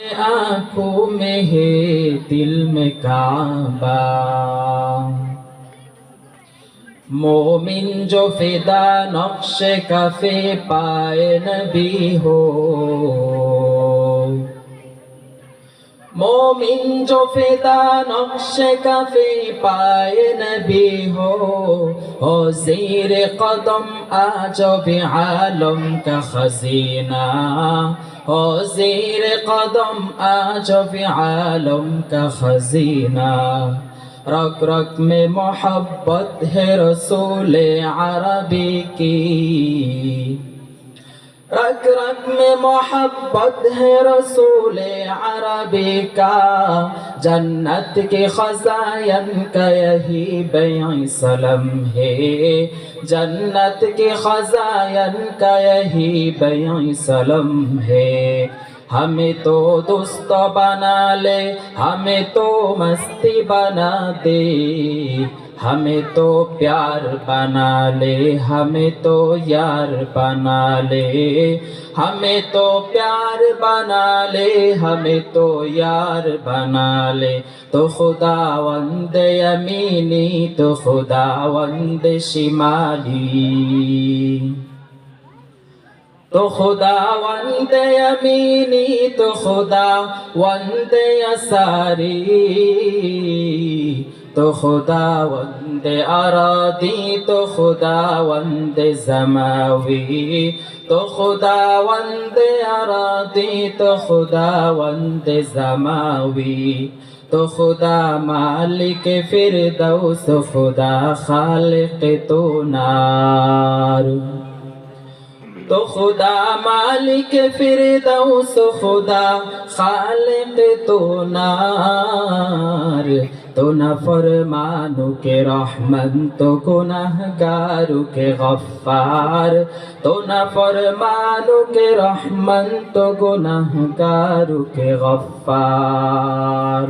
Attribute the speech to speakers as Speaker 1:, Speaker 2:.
Speaker 1: आंखों में है दिल में काबा मोमिन जो फिदा नक्श कफे पाए नबी हो मोमिन जो फिदा नक्श कफे पाए नबी हो हो जीर कदम आज भी आलम का खजीना हो जीर कदम आज भी आलम का खजीना रग रग में मोहब्बत है रसूल अरबी की رگ رگ میں محبت ہے رسول عربی کا۔ جنت کے خزائن کا یہی بیع سلم ہے۔ جنت کے خزائن کا یہی بیع سلم ہے۔ हमें तो दोस्त बना ले हमें तो मस्ती बना दे हमें तो प्यार बना ले हमें तो यार बना ले हमें तो प्यार बना ले हमें तो यार बना ले तो खुदा वंद यमीनी तो खुदा वंद शिमाली তো খোদা, ওয়ান্তে আমিনি তো খোদা, ওয়ান্তে আসারি তো খোদা, ওয়ান্তে আরাদি, তো খোদা, ওয়ান্তে জামাবি তো খোদা, ওয়ান্তে আরাদি, তো খোদা, ওয়ান্তে জামাবি তো খুদা, মালিক ফির দৌস খুদা খালিক তো নার تو خدا مالک فردوس خدا خالق تو نار تو نفرمانو کے رحمن تو گنہگارو کے غفار تو نفرمانو کے رحمن تو گنہگارو کے غفار